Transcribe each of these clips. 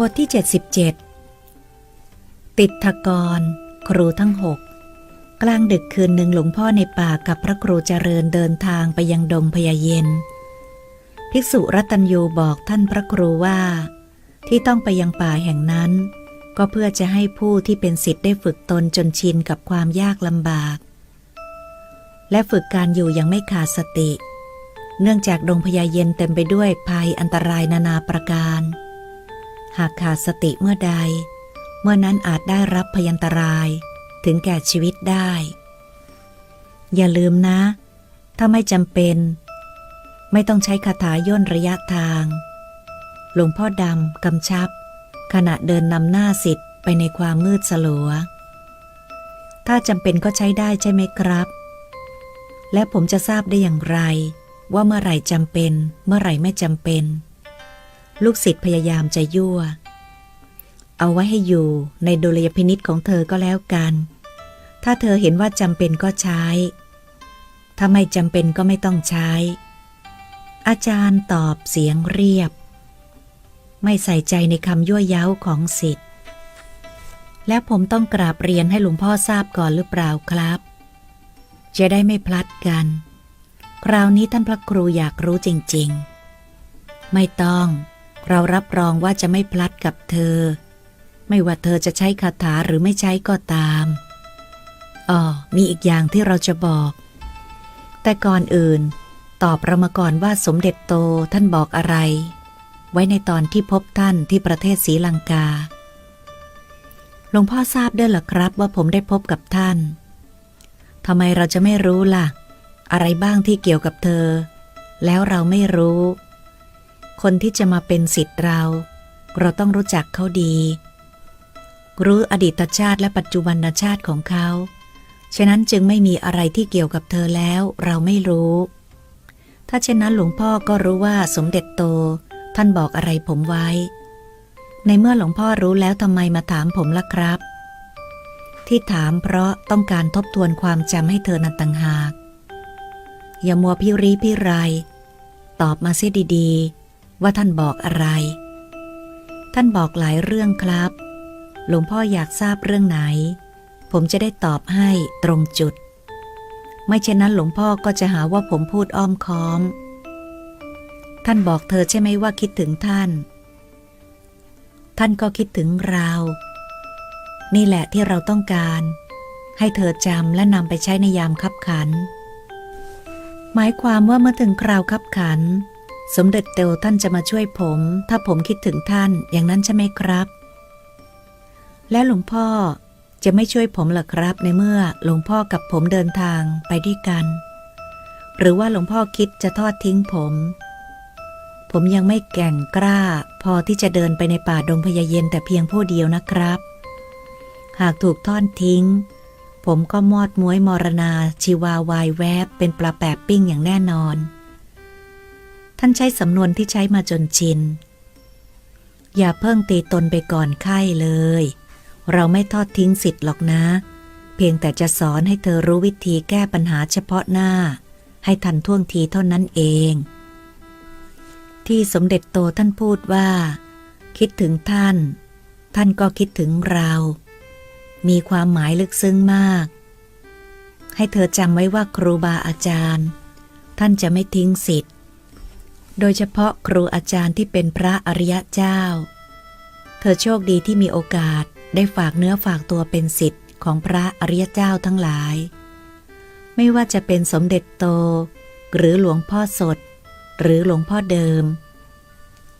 บทที่ 77 ติดทกร ครูทั้งหกกลางดึกคืนหนึ่งหลวงพ่อในป่ากับพระครูเจริญเดินทางไปยังดงพญาเย็น ภิกษุรัตัญยูบอกท่านพระครูว่า ที่ต้องไปยังป่าแห่งนั้น ก็เพื่อจะให้ผู้ที่เป็นศิษย์ได้ฝึกตนจนชินกับความยากลำบาก และฝึกการอยู่ยังไม่ขาดสติ เนื่องจากดงพญาเย็นเต็มไปด้วยภัยอันตรายนานาประการ หากขาดสติเมื่อใด เมื่อนั้นอาจได้รับพยันตรายถึงแก่ชีวิตได้ อย่าลืมนะ ถ้าไม่จำเป็น ไม่ต้องใช้คาถาย่นระยะทาง หลวงพ่อดำกำชับ ขณะเดินนำหน้าสิทธิ์ไปในความมืดสลัว ถ้าจำเป็นก็ใช้ได้ใช่ไหมครับ และผมจะทราบได้อย่างไร ว่าเมื่อไหร่จำเป็น เมื่อไหร่ไม่จำเป็น ลูกศิษย์พยายามจะยั่ว เอาไว้ให้อยู่ในดุลยพินิษของเธอก็แล้วกัน ถ้าเธอเห็นว่าจำเป็นก็ใช้ ถ้าไม่จำเป็นก็ไม่ต้องใช้ อาจารย์ตอบเสียงเรียบ ไม่ใส่ใจในคำยั่วเย้าของศิษย์และผมต้องกราบเรียนให้หลวงพ่อทราบก่อนหรือเปล่าครับ จะได้ไม่พลัดกัน คราวนี้ท่านพระครูอยากรู้จริง ๆ ไม่ต้อง เรารับรองว่าจะไม่พลัดกับเธอ ไม่ว่าเธอจะใช้คาถาหรือไม่ใช้ก็ตามอ๋อมีอีกอย่างที่เราจะบอก แต่ก่อนอื่น ตอบเรามาก่อนว่าสมเด็จโตท่านบอกอะไร ไว้ในตอนที่พบท่านที่ประเทศศรีลังกาหลวงพ่อทราบด้วยเหรอครับว่าผมได้พบกับท่านทำไมเราจะไม่รู้ล่ะ อะไรบ้างที่เกี่ยวกับเธอ แล้วเราไม่รู้ คนที่จะมาเป็นสิทธิ์เรา เราต้องรู้จักเขาดี รู้อดีตชาติและปัจจุบันชาติของเขา ฉะนั้นจึงไม่มีอะไรที่เกี่ยวกับเธอแล้วเราไม่รู้ ถ้าเช่นนั้นหลวงพ่อก็รู้ว่าสมเด็จโต ท่านบอกอะไรผมไว้ ในเมื่อหลวงพ่อรู้แล้วทำไมมาถามผมล่ะครับ ที่ถามเพราะต้องการทบทวนความจำให้เธอนันต่างหาก อย่ามัวพิรีพิไร ตอบมาเสียดีๆ ว่าท่านบอกอะไร ท่านบอกหลายเรื่องครับ หลวงพ่ออยากทราบเรื่องไหน ผมจะได้ตอบให้ตรงจุด ไม่เช่นนั้นหลวงพ่อก็จะหาว่าผมพูดอ้อมค้อม ท่านบอกเธอใช่ไหมว่าคิดถึงท่าน ท่านก็คิดถึงเรา นี่แหละที่เราต้องการ ให้เธอจำและนำไปใช้ในยามคับขัน หมายความว่าเมื่อถึงคราวคับขัน สมเด็จเตวท่านจะมาช่วยผม ถ้าผมคิดถึงท่านอย่างนั้นใช่ไหมครับ และหลวงพ่อจะไม่ช่วยผมหรอครับในเมื่อหลวงพ่อกับผมเดินทางไปด้วยกัน หรือว่าหลวงพ่อคิดจะทอดทิ้งผม ผมยังไม่แก่งกล้า พอที่จะเดินไปในป่าดงพญาเย็นแต่เพียงผู้เดียวนะครับ หากถูกทอดทิ้ง ผมก็มอดม้วยมรณาชีวาวายแวบเป็นปลาแปบปิ้งอย่างแน่นอน ท่านใช้สำนวนที่ใช้มาจนชิน อย่าเพิ่งตีตนไปก่อนไข้เลย เราไม่ทอดทิ้งสิทธิ์หรอกนะ เพียงแต่จะสอนให้เธอรู้วิธีแก้ปัญหาเฉพาะหน้า ให้ทันท่วงทีเท่านั้นเอง ที่สมเด็จโตท่านพูดว่า คิดถึงท่าน ท่านก็คิดถึงเรา มีความหมายลึกซึ้งมาก ให้เธอจำไว้ว่าครูบาอาจารย์ ท่านจะไม่ทิ้งสิทธิ์ โดยเฉพาะครูอาจารย์ที่เป็นพระอริยเจ้า เธอโชคดีที่มีโอกาสได้ฝากเนื้อฝากตัวเป็นสิทธิ์ของพระอริยเจ้าทั้งหลาย ไม่ว่าจะเป็นสมเด็จโต หรือหลวงพ่อสด หรือหลวงพ่อเดิม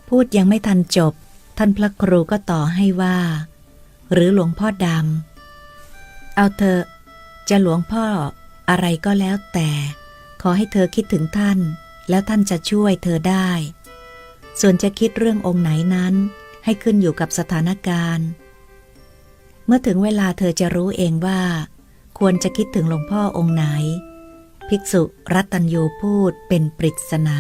พูดยังไม่ทันจบ ท่านพระครูก็ต่อให้ว่า หรือหลวงพ่อดำ เอาเธอจะหลวงพ่ออะไรก็แล้วแต่ ขอให้เธอคิดถึงท่าน แล้วท่านจะช่วยเธอได้ ส่วนจะคิดเรื่ององค์ไหนนั้นให้ขึ้นอยู่กับสถานการณ์ เมื่อถึงเวลาเธอจะรู้เองว่า ควรจะคิดถึงหลวงพ่อองค์ไหน ภิกษุรัตัญยูพูดเป็นปริศนา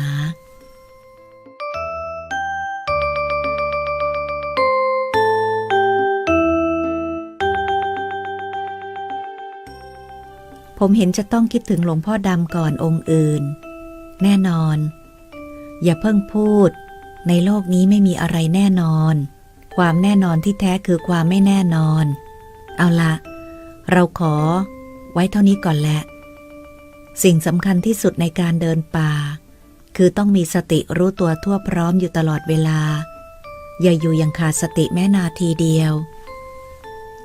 ผมเห็นจะต้องคิดถึงหลวงพ่อดำก่อนองค์อื่น แน่นอน อย่าเพิ่งพูด ในโลกนี้ไม่มีอะไรแน่นอน ความแน่นอนที่แท้คือความไม่แน่นอน เอาละเราขอ ไว้เท่านี้ก่อนแหละ สิ่งสำคัญที่สุดในการเดินป่า คือต้องมีสติรู้ตัวทั่วพร้อมอยู่ตลอดเวลา อย่าอยู่อย่างขาดสติแม้นาทีเดียว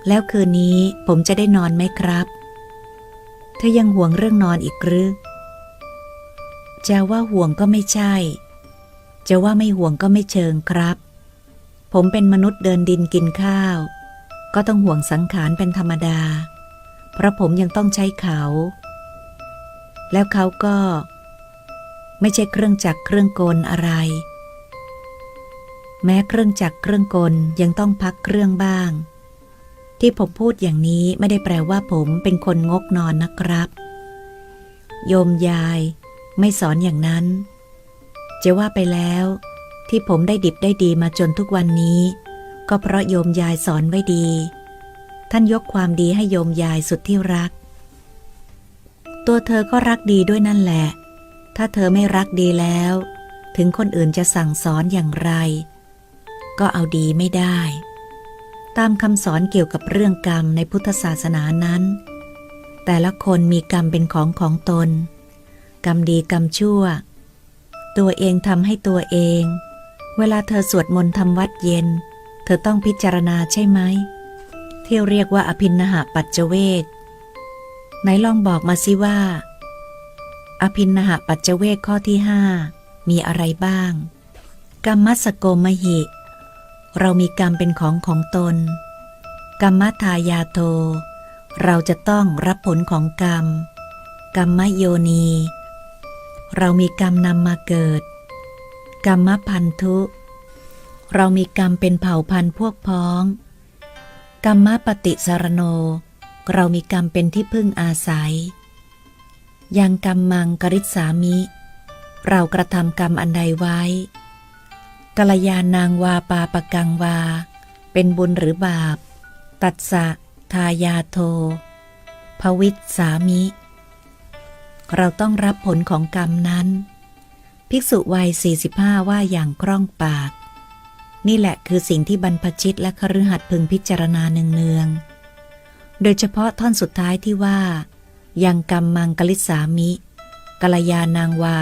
แล้วคืนนี้ผมจะได้นอนไหมครับ เธอยังห่วงเรื่องนอนอีกหรือ จะว่าห่วงก็ไม่ใช่ จะว่าไม่ห่วงก็ไม่เชิงครับ ผมเป็นมนุษย์เดินดินกินข้าว ก็ต้องห่วงสังขารเป็นธรรมดา เพราะผมยังต้องใช้เขา แล้วเขาก็ ไม่ใช่เครื่องจักรเครื่องกลอะไร แม้เครื่องจักรเครื่องกลยังต้องพักเครื่องบ้าง ที่ผมพูดอย่างนี้ไม่ได้แปลว่าผมเป็นคนงกนอนนะครับ โยมยาย ไม่สอนอย่างนั้น จะว่าไปแล้ว ที่ผมได้ดิบได้ดีมาจนทุกวันนี้ ก็เพราะโยมยายสอนไว้ดี ท่านยกความดีให้โยมยายสุดที่รัก ตัวเธอก็รักดีด้วยนั่นแหละ ถ้าเธอไม่รักดีแล้ว ถึงคนอื่นจะสั่งสอนอย่างไร ก็เอาดีไม่ได้ ตามคำสอนเกี่ยวกับเรื่องกรรมในพุทธศาสนานั้น แต่ละคนมีกรรมเป็นของของตน กรรมดีกรรมชั่ว ตัวเองทำให้ตัวเอง เวลาเธอสวดมนต์ทำวัดเย็น เธอต้องพิจารณาใช่ไหมที่เรียกว่าอภินหะปัจเจเวกไหนลองบอกมาสิว่า อภินหะปัจเจเวกข้อที่ห้ามีอะไรบ้าง กรรมสโกมหิ เรามีกรรมเป็นของของตน กรรมทายาโท เราจะต้องรับผลของกรรม กรรมโยนี เรามีกรรมนำมาเกิด กรรมพันธุ เรามีกรรมเป็นเผ่าพันธุ์พวกพ้อง กรรมปฏิสารโน เรามีกรรมเป็นที่พึ่งอาศัย ยังกรรมมังกริษสามิ เรากระทำกรรมอันใดไว้กัลยาณางวาปาปกังวา เป็นบุญหรือบาป ตัดสะทายาโท ภวิตสามิ เราต้องรับผลของกรรมนั้น ภิกษุวัย 45 ว่าอย่างคล่องปาก นี่แหละคือสิ่งที่บรรพชิตและคฤหัสถ์พึงพิจารณาเนืองๆ โดยเฉพาะท่อนสุดท้ายที่ว่า ยังกรรมมังกลิสามิกลยาณางวา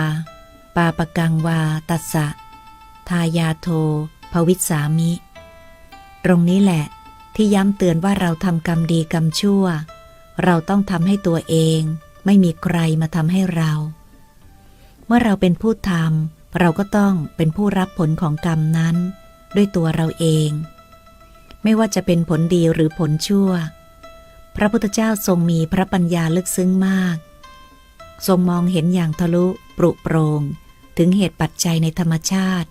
ปาปกังวา ตัสสะ ทายาโท ภวิสามิ ตรงนี้แหละที่ย้ำเตือนว่าเราทำกรรมดีกรรมชั่ว เราต้องทำให้ตัวเอง ไม่มีใครมาทำให้เรา เมื่อเราเป็นผู้ทำเราก็ต้องเป็นผู้รับผลของกรรมนั้น ด้วยตัวเราเอง ไม่ว่าจะเป็นผลดีหรือผลชั่ว พระพุทธเจ้าทรงมีพระปัญญาลึกซึ้งมาก ทรงมองเห็นอย่างทะลุปรุโปรง ถึงเหตุปัจจัยในธรรมชาติ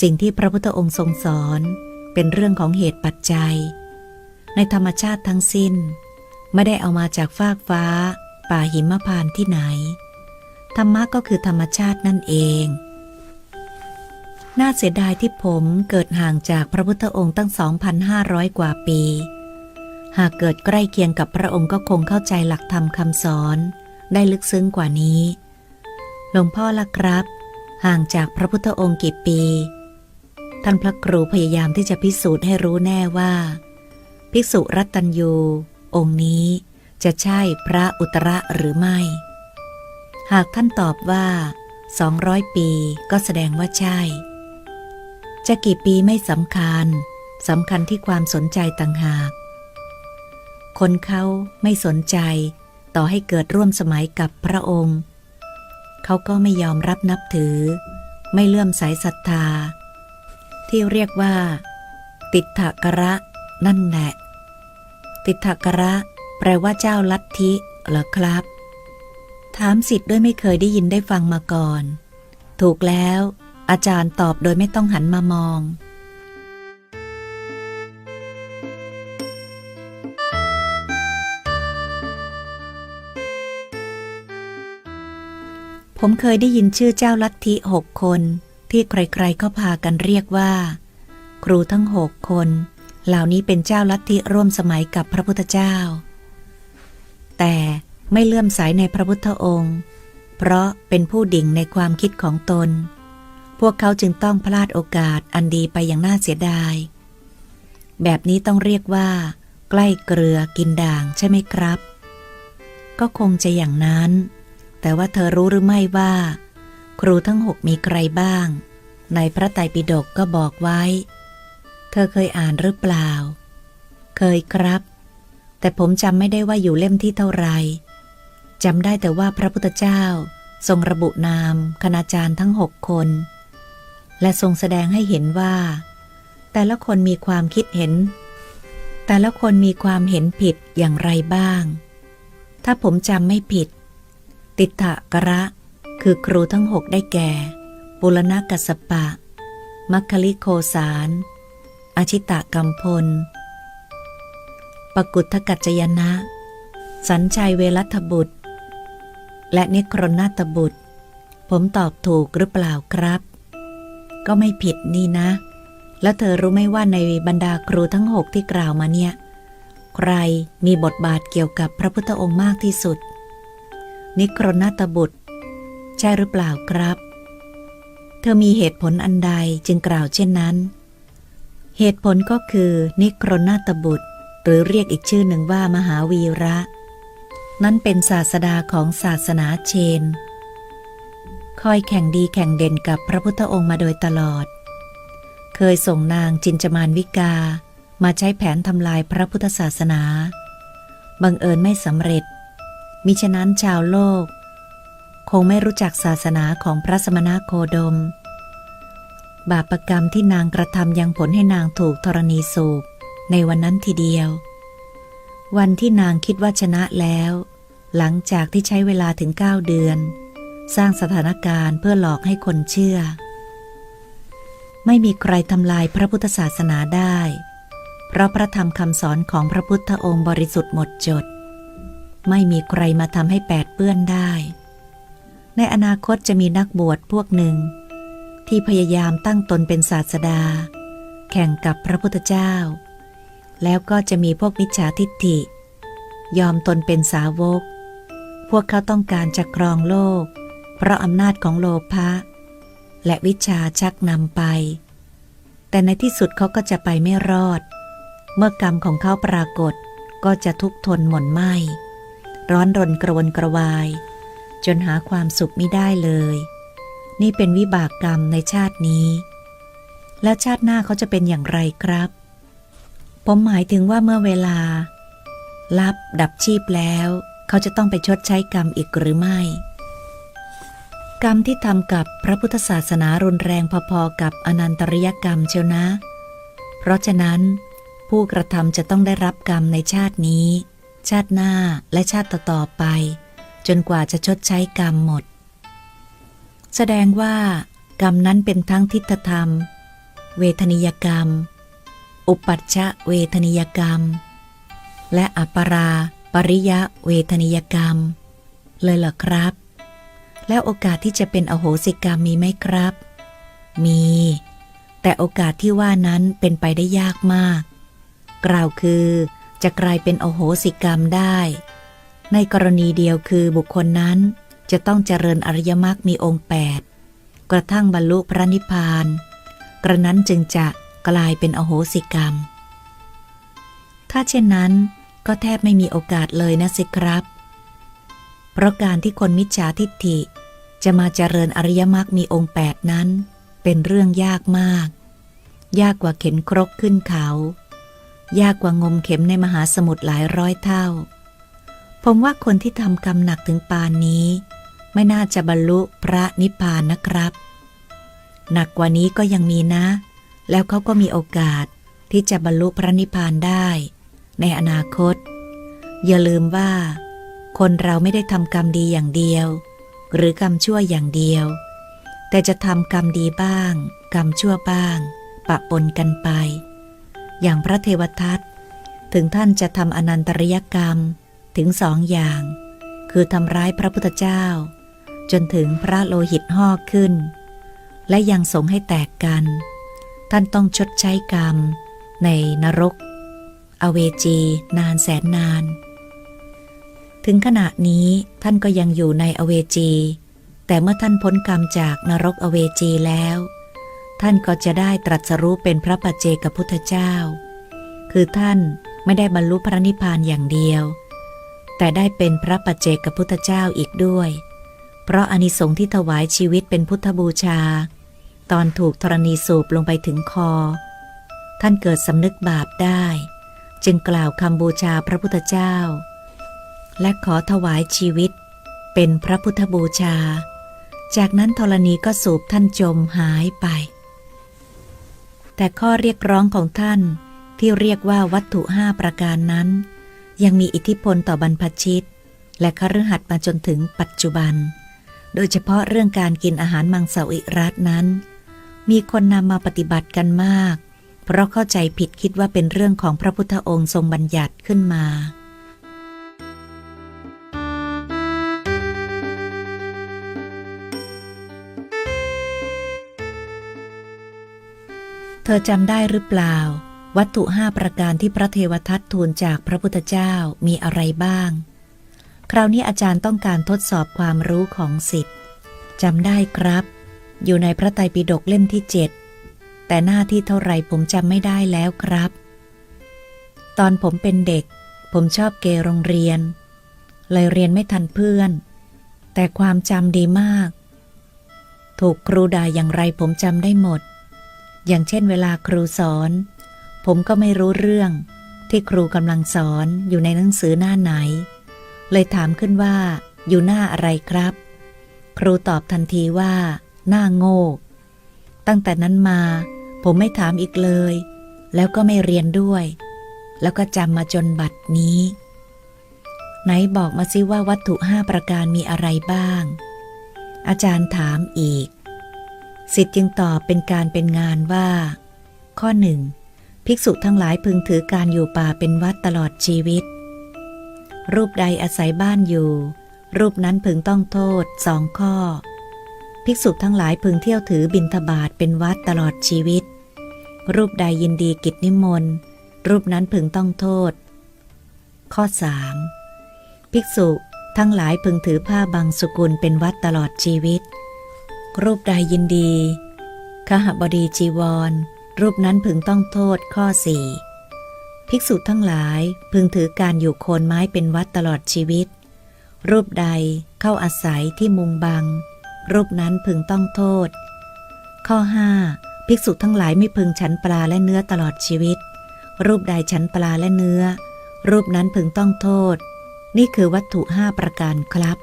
สิ่งที่พระพุทธองค์ทรงสอนเป็นเรื่องของเหตุปัจจัย ในธรรมชาติทั้งสิ้น ไม่ได้เอามาจากฟากฟ้า ป่าหิมพานที่ไหน ธรรมะก็คือธรรมชาตินั่นเอง น่าเสียดายที่ผมเกิดห่างจากพระพุทธองค์ตั้ง 2,500 กว่าปี หากเกิดใกล้เคียงกับพระองค์ก็คงเข้าใจหลักธรรมคำสอนได้ลึกซึ้งกว่านี้ หลวงพ่อละครับ ห่างจากพระพุทธองค์กี่ปี ท่านพระครูพยายามที่จะพิสูจน์ให้รู้แน่ว่า ภิกษุรัตัญยูองค์นี้ จะใช่พระอุตระหรือไม่ หากท่านตอบว่า200ปีก็แสดงว่าใช่ จะกี่ปีไม่สำคัญสำคัญที่ความสนใจต่างหาก คนเขาไม่สนใจต่อให้เกิดร่วมสมัยกับพระองค์ เขาก็ไม่ยอมรับนับถือ ไม่เลื่อมใสศรัทธา ที่เรียกว่า ติถกระนั่นแหละ ติถกระ ลว่าเจ้าลัทธิเหรอครับ ถามสิทธิ์ด้วยไม่เคยได้ยินได้ฟังมาก่อน ถูกแล้ว อาจารย์ตอบโดยไม่ต้องหันมามอง ผมเคยได้ยินชื่อเจ้าลัทธิหกคนที่ใครๆก็พากันเรียกว่า ครูทั้งหกคน เหล่านี้เป็นเจ้าลัทธิร่วมสมัยกับพระพุทธเจ้า แต่ไม่เลื่อมใสในพระพุทธองค์ เพราะเป็นผู้ดิ่งในความคิดของตน พวกเขาจึงต้องพลาดโอกาสอันดีไปอย่างน่าเสียดาย แบบนี้ต้องเรียกว่า ใกล้เกลือกินด่างใช่ไหมครับ ก็คงจะอย่างนั้น แต่ว่าเธอรู้หรือไม่ว่า ครูทั้งหกมีใครบ้าง ในพระไตรปิฎกก็บอกไว้ เธอเคยอ่านหรือเปล่า เคยครับ แต่ผมจำไม่ได้ว่าอยู่เล่มที่เท่าไรจำได้แต่ว่าพระพุทธเจ้า ทรงระบุนามคณาจารย์ทั้งหกคน และทรงแสดงให้เห็นว่า แต่ละคนมีความคิดเห็น แต่ละคนมีความเห็นผิดอย่างไรบ้าง ถ้าผมจำไม่ผิด ติถะกระคือครูทั้งหกได้แก่ปุรณกัสสปะ มัคคลิโคสารอาชิตะกัมพล ปกุทธกัจจยนะ สัญชัยเวรัตบุตร และนิครนาตบุตร ผมตอบถูกหรือเปล่าครับ ก็ไม่ผิดนี่นะ แล้วเธอรู้ไหมว่าในบรรดาครูทั้งหกที่กล่าวมาเนี่ย ใครมีบทบาทเกี่ยวกับพระพุทธองค์มากที่สุด นิครนาตบุตร ใช่หรือเปล่าครับ เธอมีเหตุผลอันใดจึงกล่าวเช่นนั้น เหตุผลก็คือนิครนาตบุตร หรือเรียกอีกชื่อหนึ่งว่ามหาวีระ นั้นเป็นศาสดาของศาสนาเชน คอยแข่งดีแข่งเด่นกับพระพุทธองค์มาโดยตลอด เคยส่งนางจินจมานวิกามาใช้แผนทำลายพระพุทธศาสนา บังเอิญไม่สำเร็จ มิฉะนั้นชาวโลก คงไม่รู้จักศาสนาของพระสมณโคดม บาปรกรรมที่นางกระทำยังผลให้นางถูกธรณีสูบ ในวันนั้นทีเดียว วันที่นางคิดว่าชนะแล้ว หลังจากที่ใช้เวลาถึงเก้าเดือน สร้างสถานการณ์เพื่อหลอกให้คนเชื่อ ไม่มีใครทำลายพระพุทธศาสนาได้ เพราะพระธรรมคำสอนของพระพุทธองค์บริสุทธิ์หมดจด ไม่มีใครมาทำให้แปดเปื้อนได้ ในอนาคตจะมีนักบวชพวกหนึ่ง ที่พยายามตั้งตนเป็นศาสดา แข่งกับพระพุทธเจ้า แล้วก็จะมีพวกมิจฉาทิฏฐิ ยอมตนเป็นสาวก พวกเขาต้องการจะครองโลก เพราะอำนาจของโลภะและวิชาชักนำไป แต่ในที่สุดเขาก็จะไปไม่รอด เมื่อกรรมของเขาปรากฏก็จะทุกข์ทนหม่นไหมร้อนรนกระวนกระวาย จนหาความสุขไม่ได้เลย นี่เป็นวิบากกรรมในชาตินี้ แล้วชาติหน้าเขาจะเป็นอย่างไรครับ ผมหมายถึงว่าเมื่อเวลาลับดับชีพแล้ว เขาจะต้องไปชดใช้กรรมอีกหรือไม่ กรรมที่ทำกับพระพุทธศาสนารุนแรงพอๆกับอนันตริยกรรมเชียวนะ เพราะฉะนั้น ผู้กระทำจะต้องได้รับกรรมในชาตินี้ ชาติหน้าและชาติต่อๆไป จนกว่าจะชดใช้กรรมหมด แสดงว่ากรรมนั้นเป็นทั้งทิฏฐธรรม เวทนิยกรรม อุปัชชะเวทนิยกรรม และอัปปราปริยะเวทนิยกรรม เลยเหรอครับ แล้วโอกาสที่จะเป็นอโหสิกรรมมีไหมครับ มี แต่โอกาสที่ว่านั้นเป็นไปได้ยากมาก กล่าวคือจะกลายเป็นอโหสิกรรมได้ ในกรณีเดียวคือบุคคลนั้นจะต้องเจริญอริยมรรคมีองค์แปดกระทั่งบรรลุพระนิพพาน กระนั้นจึงจะ กลายเป็นอโหสิกรรม ถ้าเช่นนั้นก็แทบไม่มีโอกาสเลยนะสิครับ เพราะการที่คนมิจฉาทิฏฐิจะมาเจริญอริยมรรคมีองค์แปดนั้น เป็นเรื่องยากมาก ยากกว่าเข็นครกขึ้นเขา ยากกว่างมเข็มในมหาสมุทรหลายร้อยเท่า ผมว่าคนที่ทำกรรมหนักถึงปานนี้ ไม่น่าจะบรรลุพระนิพพานนะครับ หนักกว่านี้ก็ยังมีนะ แล้วเขาก็มีโอกาสที่จะบรรลุพระนิพพานได้ ในอนาคต อย่าลืมว่า คนเราไม่ได้ทำกรรมดีอย่างเดียว หรือกรรมชั่วอย่างเดียว แต่จะทำกรรมดีบ้าง กรรมชั่วบ้าง ปะปนกันไป อย่างพระเทวทัตถึงท่านจะทำอนันตริยกรรมถึงสองอย่าง คือทำร้ายพระพุทธเจ้า จนถึงพระโลหิตห่อขึ้น และยังสงให้แตกกัน ท่านต้องชดใช้กรรม ในนรก อเวจีนานแสนนาน ถึงขณะนี้ท่านก็ยังอยู่ในอเวจี แต่เมื่อท่านพ้นกรรมจากนรกอเวจีแล้ว ท่านก็จะได้ตรัสรู้เป็นพระปัจเจกพุทธเจ้า คือท่านไม่ได้บรรลุพระนิพพานอย่างเดียว แต่ได้เป็นพระปัจเจกพุทธเจ้าอีกด้วย เพราะอานิสงส์ที่ถวายชีวิตเป็นพุทธบูชา ตอนถูกธรณีสูบลงไปถึงคอ ท่านเกิดสำนึกบาปได้ จึงกล่าวคำบูชาพระพุทธเจ้า และขอถวายชีวิต เป็นพระพุทธบูชา จากนั้นธรณีก็สูบท่านจมหายไป แต่ข้อเรียกร้องของท่านที่เรียกว่าวัตถุห้าประการนั้น ยังมีอิทธิพลต่อบรรพชิต และคฤหัสถ์มาจนถึงปัจจุบัน โดยเฉพาะเรื่องการกินอาหารมังสวิรัตนั้น มีคนนำมาปฏิบัติกันมาก เพราะเข้าใจผิดคิดว่าเป็นเรื่องของพระพุทธองค์ทรงบัญญัติขึ้นมา เธอจำได้หรือเปล่า วัตถุห้าประการที่พระเทวทัตทูลจากพระพุทธเจ้ามีอะไรบ้าง คราวนี้อาจารย์ต้องการทดสอบความรู้ของสิทธิ์จำได้ครับ อยู่ในพระไตรปิฎกเล่มที่เจ็ดแต่หน้าที่เท่าไรผมจำไม่ได้แล้วครับ ตอนผมเป็นเด็ก ผมชอบเกโรงเรียน เลยเรียนไม่ทันเพื่อน แต่ความจำดีมาก ถูกครูด่าอย่างไรผมจำได้หมด อย่างเช่นเวลาครูสอน ผมก็ไม่รู้เรื่อง ที่ครูกำลังสอนอยู่ในหนังสือหน้าไหน เลยถามขึ้นว่า อยู่หน้าอะไรครับ ครูตอบทันทีว่า หน้าโง่ตั้งแต่นั้นมา ผมไม่ถามอีกเลย แล้วก็ไม่เรียนด้วย แล้วก็จำมาจนบัดนี้ ไหนบอกมาสิว่าวัตถุห้าประการมีอะไรบ้าง อาจารย์ถามอีกสิทธิ์จึงตอบเป็นการเป็นงานว่า ข้อหนึ่งภิกษุทั้งหลายพึงถือการอยู่ป่าเป็นวัดตลอดชีวิต รูปใดอาศัยบ้านอยู่ รูปนั้นพึงต้องโทษสองข้อ ภิกษุทั้งหลายพึงเที่ยวถือบิณฑบาตเป็นวัดตลอดชีวิต รูปใดยินดีกิจนิมนต์ รูปนั้นพึงต้องโทษ ข้อสามภิกษุทั้งหลายพึงถือผ้าบางสกุลเป็นวัดตลอดชีวิต รูปใดยินดีขหบดีจีวร รูปนั้นพึงต้องโทษข้อสี่ภิกษุทั้งหลายพึงถือการอยู่โคนไม้เป็นวัดตลอดชีวิต รูปใดเข้าอาศัยที่มุงบัง รูปนั้นพึงต้องโทษ ข้อห้าภิกษุทั้งหลายไม่พึงฉันปลาและเนื้อตลอดชีวิต รูปใดฉันปลาและเนื้อ รูปนั้นพึงต้องโทษ นี่คือวัตถุห้าประการครับ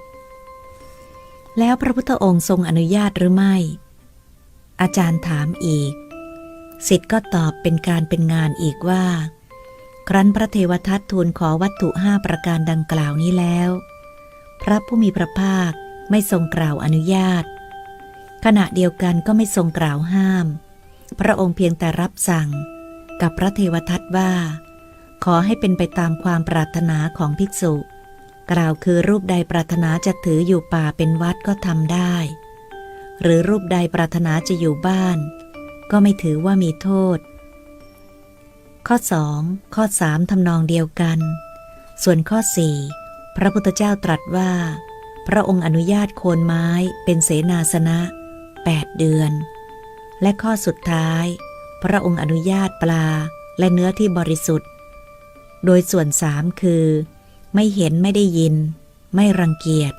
แล้วพระพุทธองค์ทรงอนุญาตหรือไม่ อาจารย์ถามอีกสิทธิ์ก็ตอบเป็นการเป็นงานอีกว่า ครั้นพระเทวทัตทูลขอวัตถุห้าประการดังกล่าวนี้แล้ว พระผู้มีพระภาค ไม่ทรงกล่าวอนุญาต ขณะเดียวกันก็ไม่ทรงกล่าวห้าม พระองค์เพียงแต่รับสั่งกับพระเทวทัตว่า ขอให้เป็นไปตามความปรารถนาของภิกษุ กล่าวคือรูปใดปรารถนาจะถืออยู่ป่าเป็นวัดก็ทำได้ หรือรูปใดปรารถนาจะอยู่บ้าน ก็ไม่ถือว่ามีโทษ ข้อ 2 ข้อ 3ทำนองเดียวกัน ส่วนข้อ 4 พระพุทธเจ้าตรัสว่า พระองค์อนุญาตโคนไม้เป็นเสนาสนะ 8 เดือน และข้อสุดท้าย พระองค์อนุญาตปลาและเนื้อที่บริสุทธิ์ โดยส่วนสามคือ ไม่เห็นไม่ได้ยิน ไม่รังเกียจ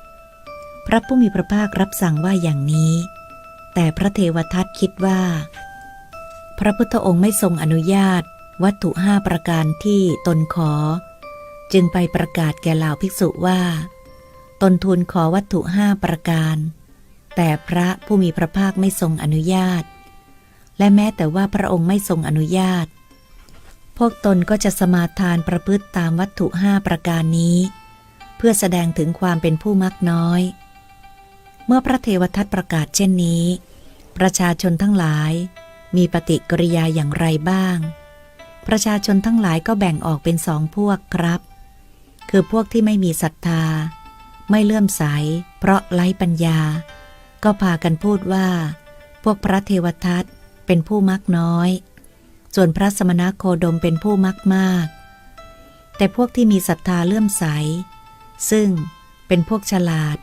พระผู้มีพระภาครับสั่งว่าอย่างนี้ แต่พระเทวทัตคิดว่า พระพุทธองค์ไม่ทรงอนุญาตวัตถุห้าประการที่ตนขอ จึงไปประกาศแก่เหล่าภิกษุว่า ตนทูลขอวัตถุห้าประการ แต่พระผู้มีพระภาคไม่ทรงอนุญาต และแม้แต่ว่าพระองค์ไม่ทรงอนุญาต พวกตนก็จะสมาทานประพฤติตามวัตถุห้าประการนี้ เพื่อแสดงถึงความเป็นผู้มักน้อย เมื่อพระเทวทัตประกาศเช่นนี้ ประชาชนทั้งหลาย มีปฏิกิริยาอย่างไรบ้าง ประชาชนทั้งหลายก็แบ่งออกเป็นสองพวกครับ คือพวกที่ไม่มีศรัทธา ไม่เลื่อมใส เพราะไร้ปัญญา ก็พากันพูดว่า พวกพระเทวทัตเป็นผู้มักน้อย ส่วนพระสมณโคดมเป็นผู้มักมาก แต่พวกที่มีศรัทธาเลื่อมใส ซึ่งเป็นพวกฉลาด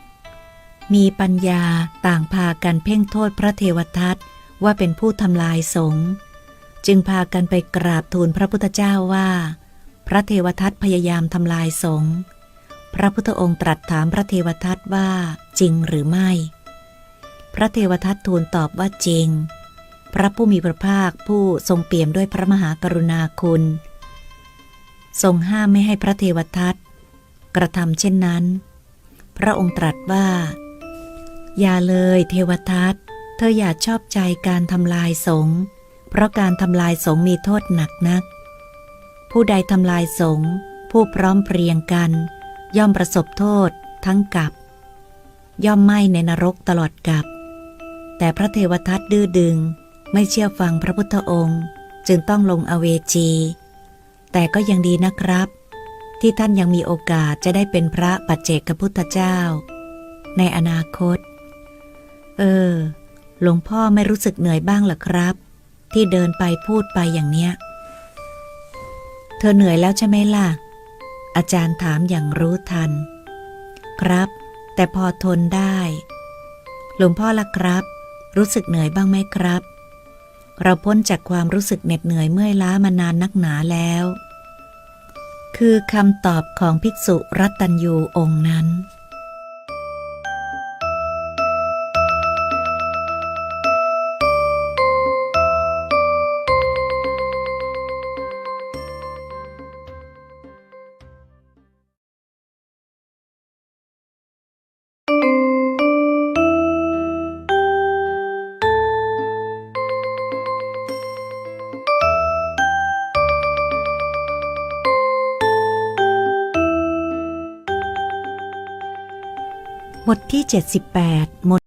มีปัญญาต่างพากันเพ่งโทษพระเทวทัตว่าเป็นผู้ทำลายสงฆ์จึงพากันไปกราบทูลพระพุทธเจ้าว่า พระเทวทัตพยายามทำลายสงฆ์ พระพุทธองค์ตรัสถามพระเทวทัตว่าจริงหรือไม่ พระเทวทัตทูลตอบว่าจริง พระผู้มีพระภาคผู้ทรงเปี่ยมด้วยพระมหากรุณาคุณ ทรงห้ามไม่ให้พระเทวทัตกระทำเช่นนั้น พระองค์ตรัสว่า อย่าเลยเทวทัตเธออย่าชอบใจการทำลายสงฆ์เพราะการทำลายสงฆ์มีโทษหนักนัก ผู้ใดทำลายสงฆ์ผู้พร้อมเพรียงกัน ย่อมประสบโทษทั้งกับ ย่อมไหม้ในนรกตลอดกับ แต่พระเทวทัตดื้อดึงไม่เชื่อฟังพระพุทธองค์จึงต้องลงอเวจี แต่ก็ยังดีนะครับ ที่ท่านยังมีโอกาสจะได้เป็นพระปัจเจกพุทธเจ้า ในอนาคต เออ หลวงพ่อไม่รู้สึกเหนื่อยบ้างเหรอครับ ที่เดินไปพูดไปอย่างเนี้ย เธอเหนื่อยแล้วใช่ไหมล่ะ อาจารย์ถามอย่างรู้ทัน ครับ แต่พอทนได้ หลวงพ่อล่ะครับ รู้สึกเหนื่อยบ้างไหมครับ เราพ้นจากความรู้สึกเหน็ดเหนื่อยเมื่อยล้ามานานนักหนาแล้ว คือคำตอบของภิกษุรัตตัญยูองค์นั้น ทที่ 78 หมด